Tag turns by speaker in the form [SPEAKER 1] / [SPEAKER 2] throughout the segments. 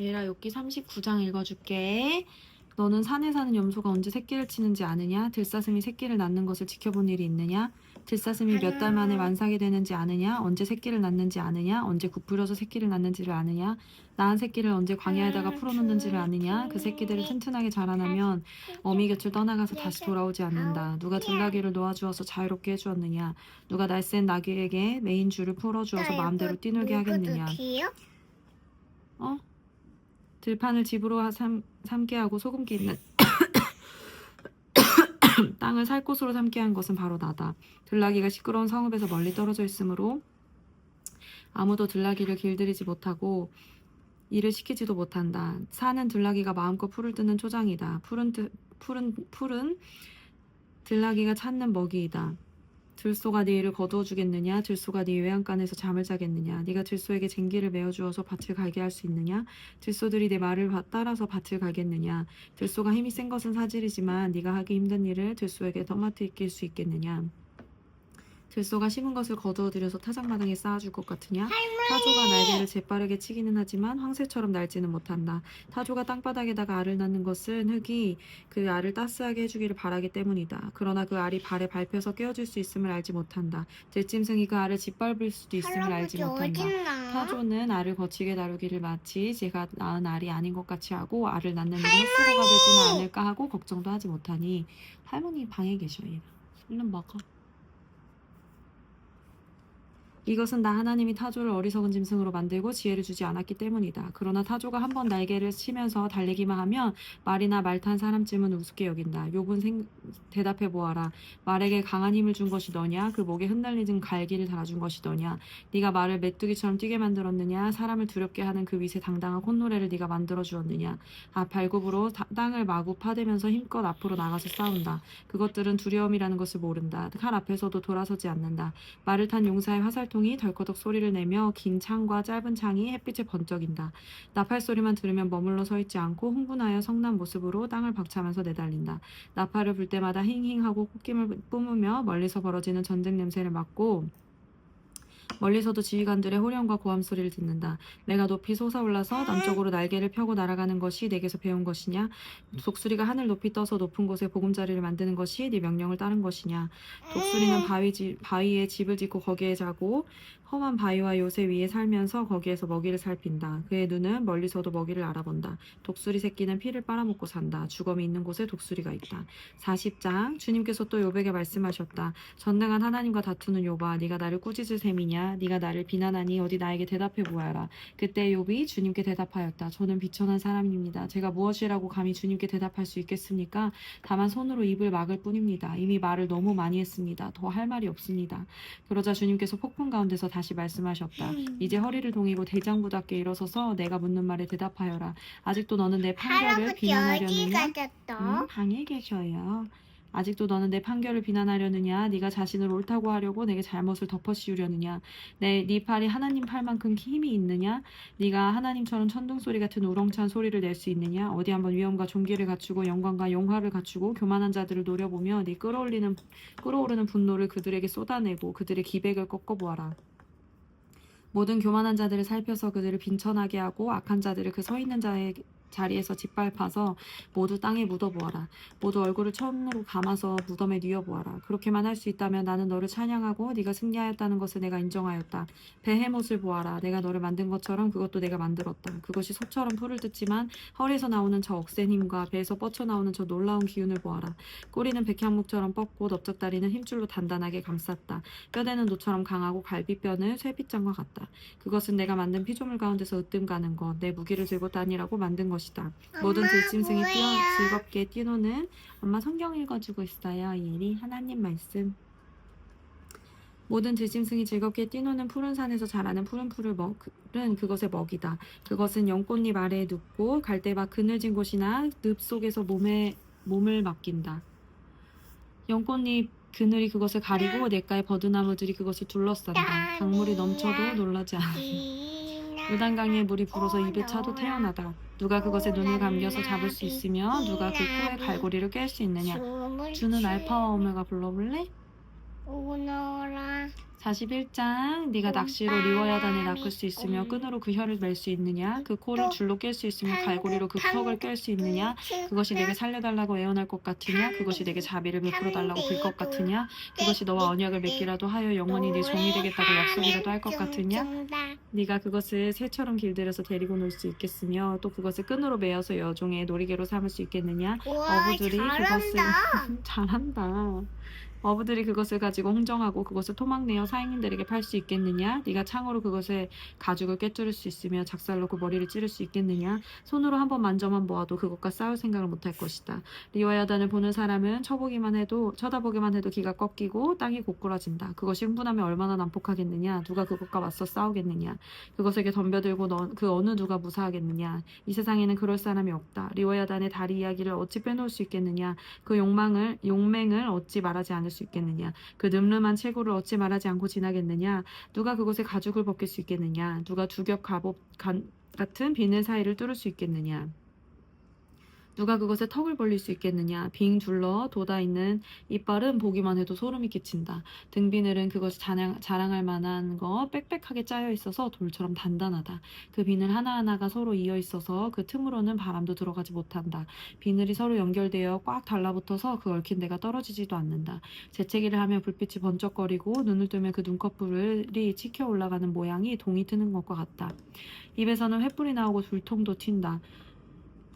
[SPEAKER 1] 얘라 여기 39장 읽어줄게. 너는 산에 사는 염소가 언제 새끼를 치는지 아느냐? 들사슴이 새끼를 낳는 것을 지켜본 일이 있느냐? 들사슴이 몇 달 만에 완삭이 되는지 아느냐? 언제 새끼를 낳는지 아느냐? 언제 굽부려서 새끼를 낳는지를 아느냐? 낳은 새끼를 언제 광야에다가 풀어놓는지를 아느냐? 그 새끼들을 튼튼하게 자라나면 어미 곁을 떠나가서 다시 돌아오지 않는다. 누가 들나귀를 놓아주어서 자유롭게 해주었느냐? 누가 날쌘 나귀에게 메인 줄을 풀어주어서 마음대로 뛰놀게 하겠느냐? 어? 들판을 집으로 하- 삼, 삼게 하고 소금기 있는 땅을 살 곳으로 삼게 한 것은 바로 나다. 들나귀가 시끄러운 성읍에서 멀리 떨어져 있으므로 아무도 들나귀를 길들이지 못하고 일을 시키지도 못한다. 사는 들나귀가 마음껏 풀을 뜯는 초장이다. 푸른 들- 푸른 푸른 들나귀가 찾는 먹이이다. 들소가 네 일을 거두어 주겠느냐? 들소가 네 외양간에서 잠을 자겠느냐? 네가 들소에게 쟁기를 메어 주어서 밭을 갈게 할 수 있느냐? 들소들이 내 말을 바- 따라서 밭을 갈겠느냐? 들소가 힘이 센 것은 사실이지만 네가 하기 힘든 일을 들소에게 떠맡을 수 있겠느냐? 들소가 심은 것을 거두어 들여서 타작마당에 쌓아줄 것 같으냐? 타조가 날개를 재빠르게 치기는 하지만 황새처럼 날지는 못한다. 타조가 땅바닥에다가 알을 낳는 것은 흙이 그 알을 따스하게 해주기를 바라기 때문이다. 그러나 그 알이 발에 밟혀서 깨어질 수 있음을 알지 못한다. 들짐승이 그 알을 짓밟을 수도 있음을 알지 못한다. 타조는 알을 거치게 다루기를 마치 제가 낳은 알이 아닌 것 같이 하고 알을 낳는 일이 헛수고가 되지는 않을까 하고 걱정도 하지 못하니 할머니 방에 계셔 얘. 얼른 먹어. 이것은 나 하나님이 타조를 어리석은 짐승으로 만들고 지혜를 주지 않았기 때문이다. 그러나 타조가 한 번 날개를 치면서 달리기만 하면 말이나 말탄 사람쯤은 우습게 여긴다. 욥은 생- 대답해 보아라. 말에게 강한 힘을 준 것이 너냐? 그 목에 흩날리는 갈기를 달아준 것이 너냐? 네가 말을 메뚜기처럼 뛰게 만들었느냐? 사람을 두렵게 하는 그 위세 당당한 콧노래를 네가 만들어 주었느냐? 아 발굽으로 다- 땅을 마구 파대면서 힘껏 앞으로 나가서 싸운다. 그것들은 두려움이라는 것을 모른다. 칼 앞에서도 돌아서지 않는다. 말을 탄 용사의 화살 통이 덜커덕 소리를 내며 긴 창과 짧은 창이 햇빛에 번쩍인다. 나팔 소리만 들으면 머물러 서 있지 않고 흥분하여 성난 모습으로 땅을 박차면서 내달린다. 나팔을 불 때마다 힝힝하고 콧김을 뿜으며 멀리서 벌어지는 전쟁 냄새를 맡고 멀리서도 지휘관들의 호령과 고함 소리를 듣는다. 내가 높이 솟아올라서 남쪽으로 날개를 펴고 날아가는 것이 내게서 배운 것이냐? 독수리가 하늘 높이 떠서 높은 곳에 보금자리를 만드는 것이 네 명령을 따른 것이냐? 독수리는 바위 지, 바위에 집을 짓고 거기에 자고 험한 바위와 요새 위에 살면서 거기에서 먹이를 살핀다. 그의 눈은 멀리서도 먹이를 알아본다. 독수리 새끼는 피를 빨아먹고 산다. 주검이 있는 곳에 독수리가 있다. 40장 주님께서 또 요백에 말씀하셨다. 전능한 하나님과 다투는 요바 네가 나를 꾸짖을 셈이냐 네가 나를 비난하니 어디 나에게 대답해 보아라. 그때 욥이 주님께 대답하였다. 저는 비천한 사람입니다. 제가 무엇이라고 감히 주님께 대답할 수 있겠습니까? 다만 손으로 입을 막을 뿐입니다. 이미 말을 너무 많이 했습니다. 더 할 말이 없습니다. 그러자 주님께서 폭풍 가운데서 다시 말씀하셨다. 이제 허리를 동이고 대장부답게 일어서서 내가 묻는 말에 대답하여라. 아직도 너는 내 판결을
[SPEAKER 2] 할아버지 어디
[SPEAKER 1] 비난하려느냐?
[SPEAKER 2] 가셨어?
[SPEAKER 1] 응, 방에 계셔요. 아직도 너는 내 판결을 비난하려느냐? 네가 자신을 옳다고 하려고 내게 잘못을 덮어씌우려느냐? 내 네 팔이 하나님 팔만큼 힘이 있느냐? 네가 하나님처럼 천둥 소리 같은 우렁찬 소리를 낼 수 있느냐? 어디 한번 위엄과 존귀를 갖추고 영광과 용화를 갖추고 교만한 자들을 노려보며 네 끌어올리는 끌어오르는 분노를 그들에게 쏟아내고 그들의 기백을 꺾어보아라. 모든 교만한 자들을 살펴서 그들을 빈천하게 하고 악한 자들을 그 서 있는 자의 자리에서 짓밟아서 모두 땅에 묻어보아라. 모두 얼굴을 천으로 감아서 무덤에 뉘어보아라. 그렇게만 할 수 있다면 나는 너를 찬양하고 네가 승리하였다는 것을 내가 인정하였다. 베헤못을 보아라. 내가 너를 만든 것처럼 그것도 내가 만들었다. 그것이 소처럼 풀을 뜯지만 허리에서 나오는 저 억센 힘과 배에서 뻗쳐나오는 저 놀라운 기운을 보아라. 꼬리는 백향목처럼 뻗고 넓적다리는 힘줄로 단단하게 감쌌다. 뼈대는 노처럼 강하고 갈비뼈는 쇠빗장과 같다. 그것은 내가 만든 피조물 가운데서 으뜸 가는 것, 내 무기를 들고 다니라고 만든 것이다. 모든
[SPEAKER 2] 엄마,
[SPEAKER 1] 들짐승이 뛰어? 즐겁게 뛰노는 엄마 성경 읽어주고 있어요. 예리 하나님 말씀. 모든 들짐승이 즐겁게 뛰노는 푸른 산에서 자라는 푸른 풀을 먹은 그것의 먹이다. 그것은 연꽃잎 아래에 눕고 갈대밭 그늘진 곳이나 늪 속에서 몸에 몸을 맡긴다. 연꽃잎 그늘이 그것을 가리고 냇가의 버드나무들이 그것을 둘러싼다. 강물이 넘쳐도 놀라지 않아. 요단강에 물이 불어서 입에 차도 태어나다. 누가 그것에 눈을 감겨서 잡을 수 있으며 누가 그 코에 갈고리를 깰수 있느냐. 주는 알파와 오메가 불러볼래?
[SPEAKER 2] 오너라
[SPEAKER 1] 41장 네가 낚시로 리워야단에 낚을 수 있으며 끈으로 그 혀를 멜수 있느냐? 그 코를 줄로 깰 수 있으며 갈고리로 그 턱을 깰 수 있느냐? 그것이 내게 살려달라고 애원할 것 같으냐? 그것이 내게 자비를 베풀어 달라고 빌 것 같으냐? 그것이 너와 언약을 맺기라도 하여 영원히 네 종이 되겠다고 약속이라도 할 것 같으냐? 네가 그것을 새처럼 길들여서 데리고 놀 수 있겠으며 또 그것을 끈으로 매어서 여종의 놀이개로 삼을 수 있겠느냐? 어부들이 그것을 잘한다. 어부들이 그것을 가지고 흥정하고 그것을 토막내어 사행님들에게 팔 수 있겠느냐? 네가 창으로 그것을 가죽을 꿰뚫을 수 있으며 작살로 그 머리를 찌를 수 있겠느냐? 손으로 한번 만져만 보아도 그것과 싸울 생각을 못할 것이다. 리와야단을 보는 사람은 쳐보기만 해도 쳐다보기만 해도 기가 꺾이고 땅이 고꾸라진다. 그것이 흥분하면 얼마나 난폭하겠느냐? 누가 그것과 맞서 싸우겠느냐? 그것에게 덤벼들고 너, 그 어느 누가 무사하겠느냐? 이 세상에는 그럴 사람이 없다. 리와야단의 다리 이야기를 어찌 빼놓을 수 있겠느냐? 그 욕망을 용맹을 어찌 말하지 않을 수 있겠느냐? 그 늠름한 체구를 어찌 말하지 않고 지나겠느냐? 누가 그곳에 가죽을 벗길 수 있겠느냐? 누가 두겹 갑옷 간- 같은 비늘 사이를 뚫을 수 있겠느냐? 누가 그것에 턱을 벌릴 수 있겠느냐? 빙 둘러 돋아 있는 이빨은 보기만 해도 소름이 끼친다. 등비늘은 그것이 자랑, 자랑 할 만한 거 빽빽하게 짜여 있어서 돌처럼 단단하다. 그 비늘 하나하나가 서로 이어 있어서 그 틈으로는 바람도 들어가지 못한다. 비늘이 서로 연결되어 꽉 달라붙어서 그 얽힌 데가 떨어지지도 않는다. 재채기를 하며 불빛이 번쩍거리고 눈을 뜨면 그 눈꺼풀이 치켜 올라가는 모양이 동이 트는 것과 같다. 입에서는 횃불이 나오고 불통도 튄다.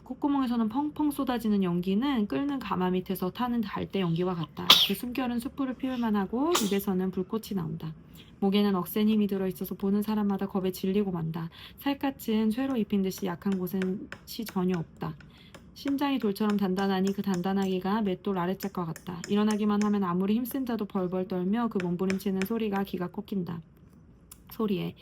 [SPEAKER 1] 콧구멍에서는 펑펑 쏟아지는 연기는 끓는 가마 밑에서 타는 달대 연기와 같다. 그 숨결은 숯불을 피울만 하고 입에서는 불꽃이 나온다. 목에는 억센 힘이 들어있어서 보는 사람마다 겁에 질리고 만다. 살갗은 쇠로 입힌 듯이 약한 곳은 시 전혀 없다. 심장이 돌처럼 단단하니 그 단단하기가 맷돌 아래짝과 같다. 일어나기만 하면 아무리 힘쓴 자도 벌벌 떨며 그 몸부림치는 소리가 기가 꺾인다. 소리에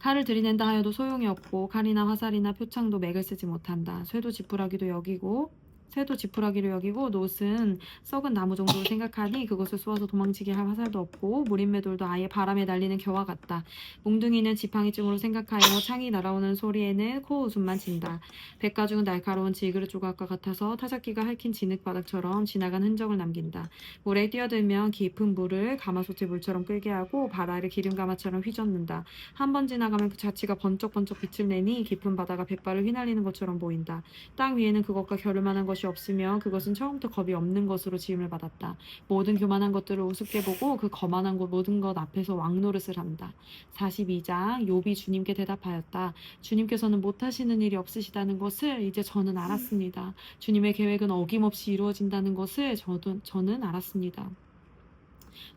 [SPEAKER 1] 칼을 들이낸다 하여도 소용이 없고 칼이나 화살이나 표창도 맥을 쓰지 못한다. 쇠도 지푸라기도 여기고 쇠도 지푸라기로 여기고 노은 썩은 나무 정도로 생각하니 그것을 쏘아서 도망치게 할 화살도 없고 무림매돌도 아예 바람에 날리는 겨와 같다. 몽둥이는 지팡이쯤으로 생각하여 창이 날아오는 소리에는 코 웃음만 친다. 백가죽은 날카로운 질그릇 조각과 같아서 타작기가 핥힌 진흙바닥처럼 지나간 흔적을 남긴다. 물에 뛰어들면 깊은 물을 가마솥의 물처럼 끓게 하고 바다를 기름가마처럼 휘젓는다. 한 번 지나가면 그 자치가 번쩍번쩍 빛을 내니 깊은 바다가 백발을 휘날리는 것처럼 보인다. 땅 위에는 그것과 겨룰 만한 것이 없으며 그것은 처음부터 겁이 없는 것으로 지음을 받았다. 모든 교만한 것들을 우습게 보고 그 거만한 것 모든 것 앞에서 왕노릇을 한다. 42장 욥이 주님께 대답하였다. 주님께서는 못하시는 일이 없으시다는 것을 이제 저는 알았습니다. 주님의 계획은 어김없이 이루어진다는 것을 저도, 저는 알았습니다.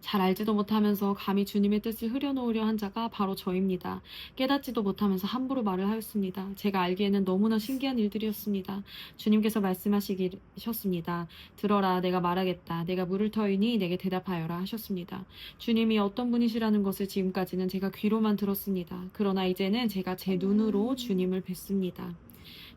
[SPEAKER 1] 잘 알지도 못하면서 감히 주님의 뜻을 흐려놓으려 한 자가 바로 저입니다. 깨닫지도 못하면서 함부로 말을 하였습니다. 제가 알기에는 너무나 신기한 일들이었습니다. 주님께서 말씀하시셨습니다. 들어라, 내가 말하겠다. 내가 물을 터이니 내게 대답하여라 하셨습니다. 주님이 어떤 분이시라는 것을 지금까지는 제가 귀로만 들었습니다. 그러나 이제는 제가 제 눈으로 주님을 뵀습니다.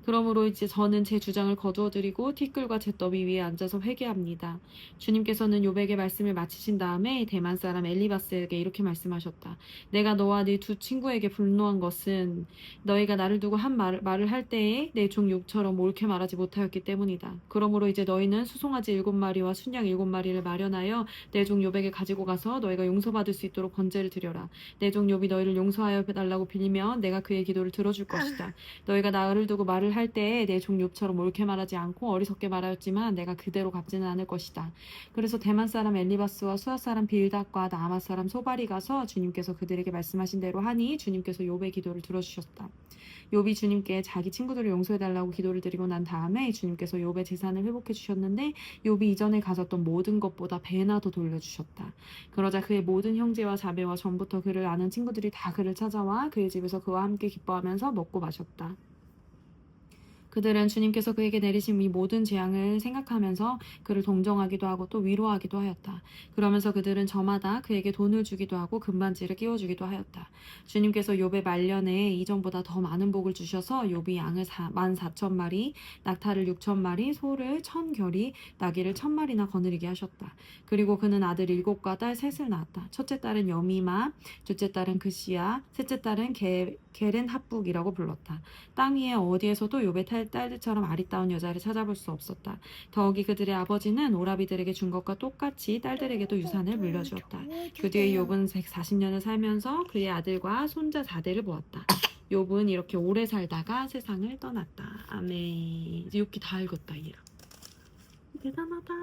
[SPEAKER 1] 그러므로 이제 저는 제 주장을 거두어 드리고 티끌과 잿더미 위에 앉아서 회개합니다. 주님께서는 요백의 말씀을 마치신 다음에 대만 사람 엘리바스에게 이렇게 말씀하셨다. 내가 너와 네 두 친구에게 분노한 것은 너희가 나를 두고 한 말, 말을 할 때에 내 종 욕처럼 옳게 말하지 못하였기 때문이다. 그러므로 이제 너희는 수송아지 일곱 마리와 순양 일곱 마리를 마련하여 내 종 요백에 가지고 가서 너희가 용서받을 수 있도록 번제를 드려라. 내종 욥이 너희를 용서하여 달라고 빌리면 내가 그의 기도를 들어줄 것이다. 너희가 나를 두고 말을 할 때에 내종 욥처럼 옳게 말하지 않고 어리석게 말하였지만 내가 그대로 갚지는 않을 것이다. 그래서 대만 사람 엘리바스와 수아 사람 빌닷과 나아마 사람 소발이 가서 주님께서 그들에게 말씀하신 대로 하니 주님께서 욥의 기도를 들어주셨다. 욥이 주님께 자기 친구들을 용서해 달라고 기도를 드리고 난 다음에 주님께서 욥의 재산을 회복해 주셨는데 욥이 이전에 가졌던 모든 것보다 배나 더 돌려 주셨다. 그러자 그의 모든 형제와 자매와 전부터 그를 아는 친구들이 다 그를 찾아와 그의 집에서 그와 함께 기뻐하면서 먹고 마셨다. 그들은 주님께서 그에게 내리신 이 모든 재앙을 생각하면서 그를 동정하기도 하고 또 위로하기도 하였다. 그러면서 그들은 저마다 그에게 돈을 주기도 하고 금반지를 끼워주기도 하였다. 주님께서 욥의 말년에 이전보다 더 많은 복을 주셔서 욥이 양을 만 사천 마리, 낙타를 육천 마리, 소를 천 결이, 나귀를 천 마리나 거느리게 하셨다. 그리고 그는 아들 일곱과 딸 셋을 낳았다. 첫째 딸은 여미마, 둘째 딸은 그시야, 셋째 딸은 게 겔은 합북이라고 불렀다. 땅 위에 어디에서도 욥의 탈- 딸들처럼 아리따운 여자를 찾아볼 수 없었다. 더욱이 그들의 아버지는 오라비들에게 준 것과 똑같이 딸들에게도 유산을 물려주었다. 그 뒤에 욥은 140년을 살면서 그의 아들과 손자 4대를 보았다. 욥은 이렇게 오래 살다가 세상을 떠났다. 아멘. 이제 욥기 다 읽었다, 얘라. 대단하다.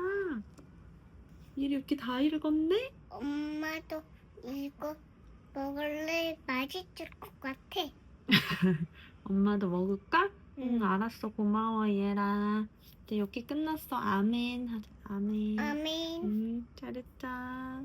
[SPEAKER 1] 얘 욥기 다 읽었네?
[SPEAKER 2] 엄마도 이거 먹을래? 맛있을 것 같아.
[SPEAKER 1] 엄마도 먹을까? 응, 알았어. 고마워, 얘라. 이제 욥기 끝났어. 아멘. 하자. 아멘.
[SPEAKER 2] 아멘.
[SPEAKER 1] 음, 잘했다.